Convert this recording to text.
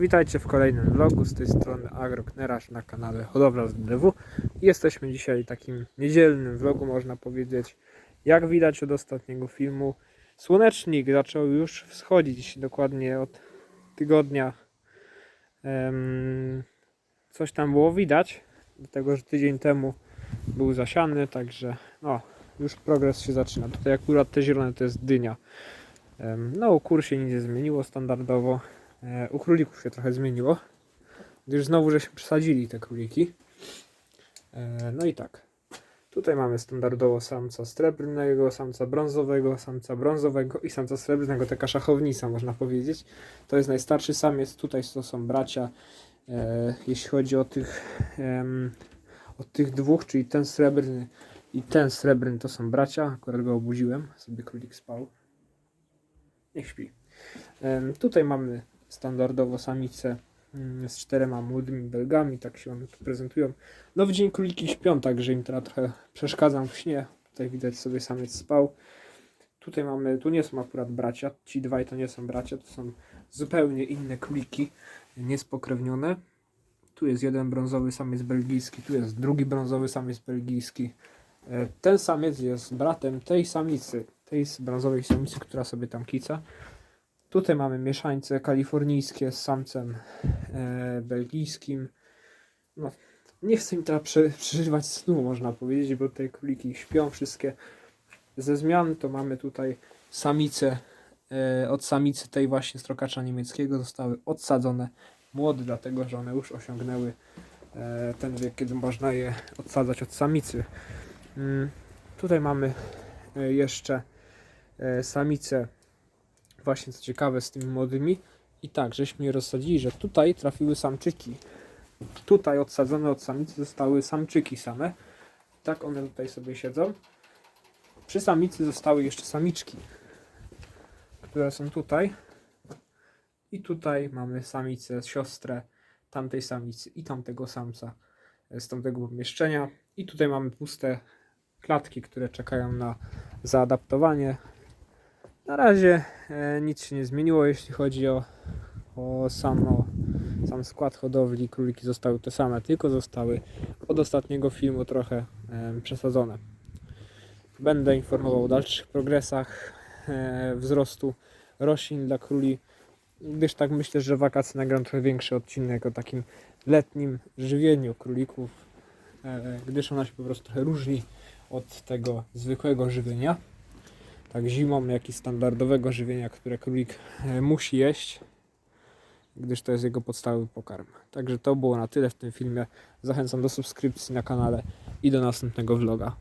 Witajcie w kolejnym vlogu z tej strony Agrokneraż na kanale Hodowla z DW. Jesteśmy dzisiaj takim niedzielnym vlogu, można powiedzieć. Jak widać od ostatniego filmu, słonecznik zaczął już wschodzić dokładnie od tygodnia. Coś tam było widać, dlatego że tydzień temu był zasiany, także no, już progres się zaczyna. Tutaj akurat te zielone to jest dynia. No, u kur się nic nie zmieniło standardowo. E, U królików się trochę zmieniło, gdyż znowu żeśmy przesadzili te króliki. E, No i tak. Tutaj mamy standardowo samca srebrnego, samca brązowego, samca brązowego i samca srebrnego, taka szachownica można powiedzieć. To jest najstarszy samiec, tutaj to są bracia. E, Jeśli chodzi o tych, em, o tych dwóch, czyli ten srebrny i ten srebrny to są bracia. Akurat go obudziłem, sobie królik spał. Niech śpi. Em, Tutaj mamy standardowo samice mm, z czterema młodymi belgami, tak się one tu prezentują. No w dzień króliki śpią, także im teraz trochę przeszkadzam w śnie. Tutaj widać sobie samiec spał. Tutaj mamy, tu nie są akurat bracia, ci dwaj to nie są bracia, to są zupełnie inne króliki, niespokrewnione. Tu jest jeden brązowy samiec belgijski, tu jest drugi brązowy samiec belgijski. E, Ten samiec jest bratem tej samicy, tej brązowej samicy, która sobie tam kica. Tutaj mamy mieszańce kalifornijskie z samcem e, belgijskim. No, nie chcę im teraz prze, przeżywać snu, można powiedzieć, bo tutaj króliki śpią wszystkie. Ze zmian to mamy tutaj samice. E, od samicy tej właśnie strokacza niemieckiego zostały odsadzone młode, dlatego że one już osiągnęły e, ten wiek, kiedy można je odsadzać od samicy. Mm, tutaj mamy e, jeszcze e, samice właśnie co ciekawe z tymi młodymi. I tak, żeśmy rozsadzili, że tutaj trafiły samczyki. Tutaj odsadzone od samicy zostały samczyki same. Tak one tutaj sobie siedzą. Przy samicy zostały jeszcze samiczki, które są tutaj. I tutaj mamy samicę, siostrę tamtej samicy i tamtego samca z tamtego pomieszczenia. I tutaj mamy puste klatki, które czekają na zaadaptowanie. Na razie nic się nie zmieniło, jeśli chodzi o, o samo, sam skład hodowli. Króliki zostały te same, tylko zostały od ostatniego filmu trochę e, przesadzone. Będę informował o dalszych progresach e, wzrostu roślin dla króli, gdyż tak myślę, że wakacje nagram trochę większy odcinek o takim letnim żywieniu królików, e, gdyż ona się po prostu trochę różni od tego zwykłego żywienia tak zimą, jak i standardowego żywienia, które królik e, musi jeść, gdyż to jest jego podstawowy pokarm. Także to było na tyle w tym filmie. Zachęcam do subskrypcji na kanale i do następnego vloga.